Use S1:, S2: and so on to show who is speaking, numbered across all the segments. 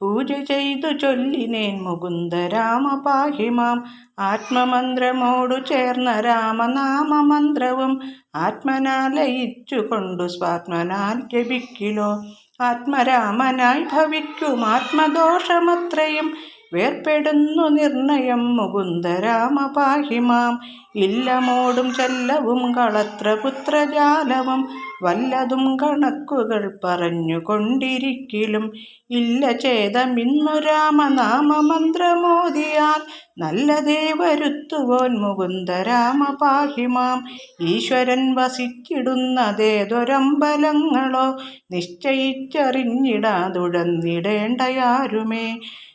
S1: പൂജ ചെയ്തു ചൊല്ലിനേൻ മുകുന്ദ രാമ പാഹിമാം ആത്മമന്ത്രമോടു ചേർന്ന രാമനാമമന്ത്രവും ആത്മനാലയിച്ചുകൊണ്ടു സ്വാത്മനാൽ ജപിക്കിലോ. ആത്മരാമനായി ഭവിക്കും ആത്മദോഷമത്രയും വേർപ്പെടുന്നു നിർണയം മുകുന്ദരാമ പാഹിമാം ഇല്ലമോടും ചെല്ലവും കളത്ര പുത്രജാലവും വല്ലതും കണക്കുകൾ പറഞ്ഞുകൊണ്ടിരിക്കലും. ഇല്ല ചേതമിന്നു രാമനാമമന്ത്രമോദിയാൽ നല്ലതേ വരുത്തുവോൻ മുകുന്ദരാമ പാഹിമാം ഈശ്വരൻ വസിച്ചിടുന്നതേതൊരമ്പലങ്ങളോ നിശ്ചയിച്ചറിഞ്ഞിടാതുടന്നിടേണ്ടയാരുമേ.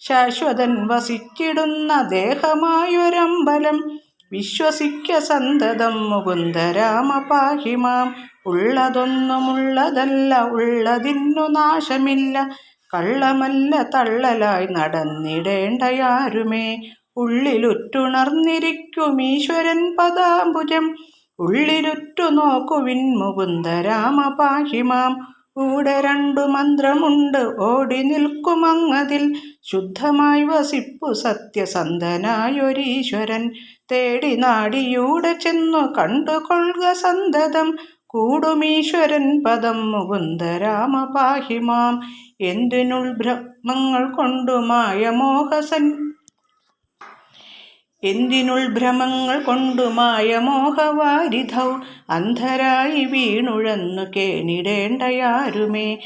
S1: ശാശ്വതൻ വസിച്ചിടുന്ന ദേഹമായൊരമ്പലം വിശ്വസിക്ക സന്തതം മുകുന്ദരാമ പാഹിമാം ഉള്ളതൊന്നുമുള്ളതല്ല ഉള്ളതിന്നു നാശമില്ല. കള്ളമല്ല തള്ളലായി നടന്നിടേണ്ടയാരുമേ? ഉള്ളിലുറ്റുണർന്നിരിക്കും ഈശ്വരൻ പദാംബുജം. ഉള്ളിലുറ്റു നോക്കുവിൻ മുകുന്ദരാമ പാഹിമാം കൂടെ രണ്ടു മന്ത്രമുണ്ട്. ഓടി നിൽക്കുമങ്ങതിൽ ശുദ്ധമായി വസിപ്പു സത്യസന്ധനായൊരീശ്വരൻ. തേടി നാടിയൂടെ ചെന്നു കണ്ടുകൊള്ളുക സന്തതം. കൂടുമീശ്വരൻ പദം മുകുന്ദരാമ പാഹിമാം എന്തിനുൾ ഭ്രമങ്ങൾ കൊണ്ടുമായ മോഹസൻ എന്തിനുൾ ഭ്രമങ്ങൾ കൊണ്ടു മോഹവാരിധൗ? അന്ധരായി വീണുഴന്നു കേണിടേണ്ടയാരുമേ?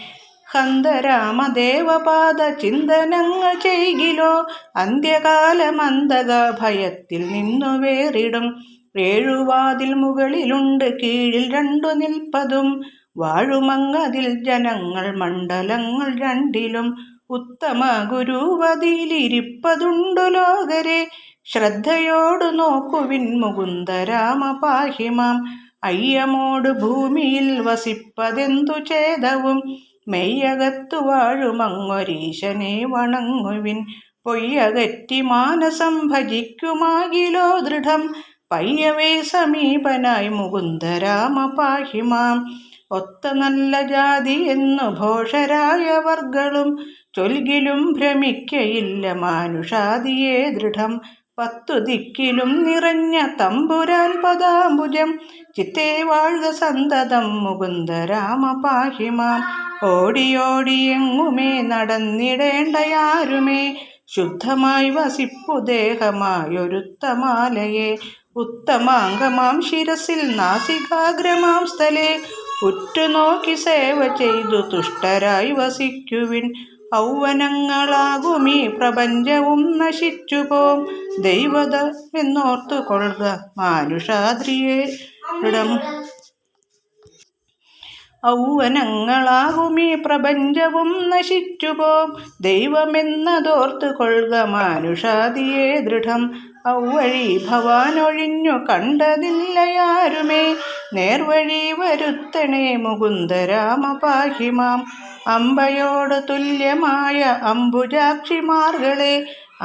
S1: ഹന്തരാമദേവപാദ ചിന്തനങ്ങൾ ചെയ്കിലോ? അന്ത്യകാലമന്തക ഭയത്തിൽ നിന്നു വേറിടും. ഏഴുവാതിൽ മുകളിലുണ്ട് കീഴിൽ രണ്ടു നിൽപ്പതും. വാഴുമങ്ങതിൽ ജനങ്ങൾ മണ്ഡലങ്ങൾ രണ്ടിലും. ഉത്തമ ഗുരുവതിയിലിരിപ്പതുണ്ടു ലോകരെ. ശ്രദ്ധയോടു നോക്കുവിൻ മുകുന്ദരാമ പാഹിമാം അയ്യമോട് ഭൂമിയിൽ വസിപ്പതെന്തു ചേതവും? മെയ്യകത്തു വാഴുമങ്ങൊരീശനെ വണങ്ങുവിൻ. പൊയ്യകറ്റി മാനസം ഭജിക്കുമാകിലോ ദൃഢം. പയ്യവേ സമീപനായി മുകുന്ദരാമ പാഹിമാം ഒത്ത നല്ല ജാതി എന്നു ഘോഷരായവർകളും ചൊൽകിലും ഭ്രമിക്കയില്ല മാനുഷാദിയെ ദൃഢം. പത്തു ദിക്കിലും നിറഞ്ഞ തമ്പുരാൻ പദാംബുജം ചിത്തേ വാഴുക സന്തതം മുകുന്ദരാമ പാഹിമാം ഓടിയോടിയെങ്ങുമേ നടന്നിടേണ്ടയാരുമേ ശുദ്ധമായി വസിപ്പു ദേഹമായൊരുത്തമാലയെ. ഉത്തമാംഗമാം ശിരസിൽ നാസികാഗ്രമാം സ്ഥലേ. ഉറ്റുനോക്കി സേവ ചെയ്തു തുഷ്ടരായി വസിക്കുവിൻ. ഔവനങ്ങളാകുമീ പ്രപഞ്ചവും നശിച്ചുപോം. ദൈവത എന്നോർത്തു കൊള്ളുക മാനുഷാദ്രിയെ ഇടം. ഔവനങ്ങളാകുമീ പ്രപഞ്ചവും നശിച്ചുപോം. ദൈവമെന്നതോർത്തു കൊള്ളുക മാനുഷാദിയെ ദൃഢം. ഔവഴി ഭവാനൊഴിഞ്ഞു കണ്ടതില്ലയാരുമേ. നേർവഴി വരുത്തണേ മുകുന്ദരാമ പാഹിമാം അമ്പയോട് തുല്യമായ അമ്പുജാക്ഷിമാർകളെ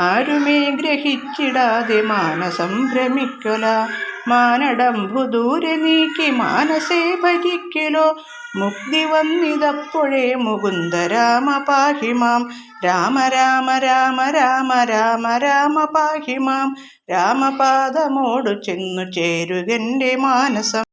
S1: ആരുമേ ഗ്രഹിച്ചിടാതെ മാനസം ഭ്രമിക്കൊല മാനടംബു ദൂരെ നീക്കി മാനസേ ഭജിക്കലോ മുക്തി വന്നിതപ്പോഴേ മുകുന്ദരാമ പാഹിമാം രാമ രാമ രാമ രാമ രാമ രാമ പാഹിമാം രാമപാദമോടു ചെന്നു ചേരുകന്റെ മാനസം.